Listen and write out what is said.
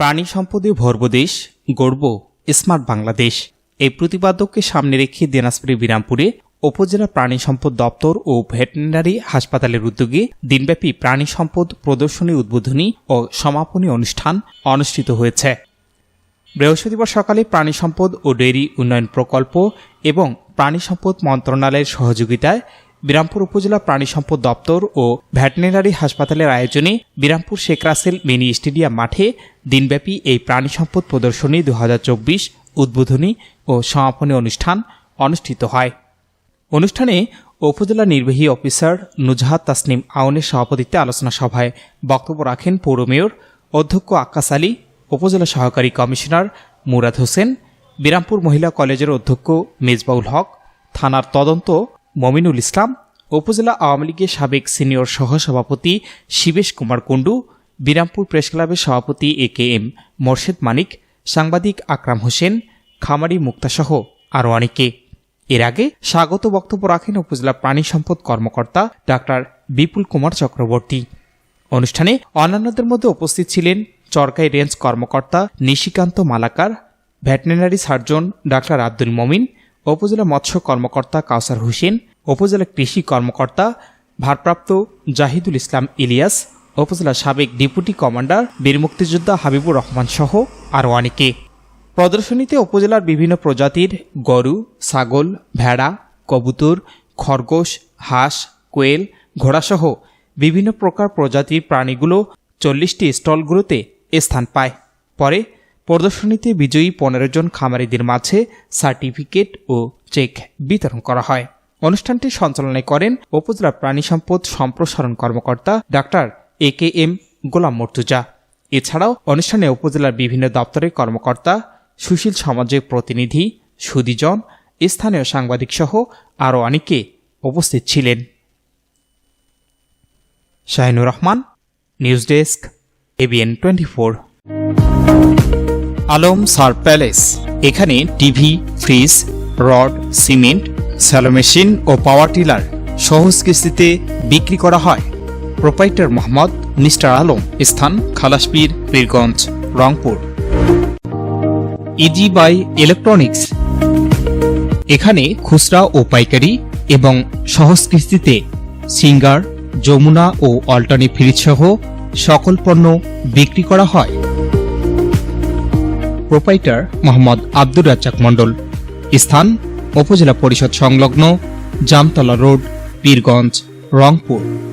প্রাণী সম্পদে ভরব দেশ স্মার্ট বাংলাদেশ। এই প্রতিপাদ্যকে সামনে রেখে দিনাজপুরের বিরামপুরে উপজেলা প্রাণী সম্পদ দপ্তর ও ভেটেরিনারি হাসপাতালের উদ্যোগে দিনব্যাপী প্রাণী সম্পদ প্রদর্শনী, উদ্বোধনী ও সমাপনী অনুষ্ঠান অনুষ্ঠিত হয়েছে। বৃহস্পতিবার সকালে প্রাণী সম্পদ ও ডেয়ারি উন্নয়ন প্রকল্প এবং প্রাণী সম্পদ মন্ত্রণালয়ের সহযোগিতায় বিরামপুর উপজেলা প্রাণী সম্পদ দপ্তর ও ভেটেরিনারি হাসপাতালের আয়োজনে বিরামপুর শেখ রাসেল মিনি স্টেডিয়াম মাঠে দিনব্যাপী এই প্রাণী সম্পদ প্রদর্শনী দু হাজার চব্বিশ উদ্বোধনী ও সমাপনী অনুষ্ঠান অনুষ্ঠিত হয়। অনুষ্ঠানে উপজেলা নির্বাহী অফিসার নুজহাত তাসনিম আউনের সভাপতিত্বে আলোচনা সভায় বক্তব্য রাখেন পৌর মেয়র অধ্যক্ষ আক্কাস আলী, উপজেলা সহকারী কমিশনার মুরাদ হোসেন, বিরামপুর মহিলা কলেজের অধ্যক্ষ মেজবাউল হক, থানার তদন্ত মমিনুল ইসলাম উপজেলা আওয়ামী লীগের সাবেক সিনিয়র সহসভাপতি শিবেশ কুমার কুণ্ডু, বিরামপুর প্রেস ক্লাবের সভাপতি এ কে এম মোর্শেদ মানিক, সাংবাদিক আকরাম হোসেন, খামারি মুক্তাসহ আরও অনেকে। এর আগে স্বাগত বক্তব্য রাখেন উপজেলা প্রাণী সম্পদ কর্মকর্তা ডাক্তার বিপুল কুমার চক্রবর্তী। অনুষ্ঠানে অন্যান্যদের মধ্যে উপস্থিত ছিলেন চরকাই রেঞ্জ কর্মকর্তা Nishikanta Malakar, veterinary surgeon doctor Abdul Momin upazila মৎস্য কর্মকর্তা কাউসার হোসেন উপজেলা কৃষি কর্মকর্তা, ভারপ্রাপ্ত জাহিদুল ইসলাম ইলিয়াস, উপজেলা সাবেক ডেপুটি কমান্ডার বীর মুক্তিযোদ্ধা হাবিবুর রহমান সহ আরও অনেকে। প্রদর্শনীতে উপজেলার বিভিন্ন প্রজাতির গরু, ছাগল, ভেড়া, কবুতর, খরগোশ, হাঁস, কোয়েল, ঘোড়াসহ বিভিন্ন প্রকার প্রজাতির প্রাণীগুলো চল্লিশটি স্টলগুলোতে স্থান পায়। পরে প্রদর্শনীতে বিজয়ী পনেরো জন খামারিদের মাঝে সার্টিফিকেট ও চেক বিতরণ করা হয়। অনুষ্ঠানটি সঞ্চালনা করেন উপজেলা প্রাণী সম্পদ সম্প্রসারণ কর্মকর্তা doctor A K M Golam Mortuza. এছাড়াও অনুষ্ঠানে উপজেলার বিভিন্ন দপ্তরের কর্মকর্তা, সুশীল সমাজের প্রতিনিধি, সুদীজন, স্থানীয় সাংবাদিক সহ আরও অনেকে উপস্থিত ছিলেন। Shahinur Rahman, news desk ABN twenty four. Alam সার প্যালেস। এখানে TV, fridge, rod, cement shallow machine ও পাওয়ার টিলার সহজ কিস্তিতে বিক্রি করা হয়। প্রোপাইটার মোহাম্মদ মিস্টার আলম, স্থান Khalaspir, Pirganj, Rangpur. Easy buy electronics এখানে খুচরা ও পাইকারি এবং সহজ কিস্তিতে সিঙ্গার, যমুনা ও অল্টানি ফ্রিজ সহ সকল পণ্য বিক্রি করা হয়। প্রোপাইটার মোহাম্মদ আব্দুর রাজ্জাক মণ্ডল, স্থান উপজেলা পরিষদ সংলগ্ন জামতলা রোড পীরগঞ্জ রংপুর।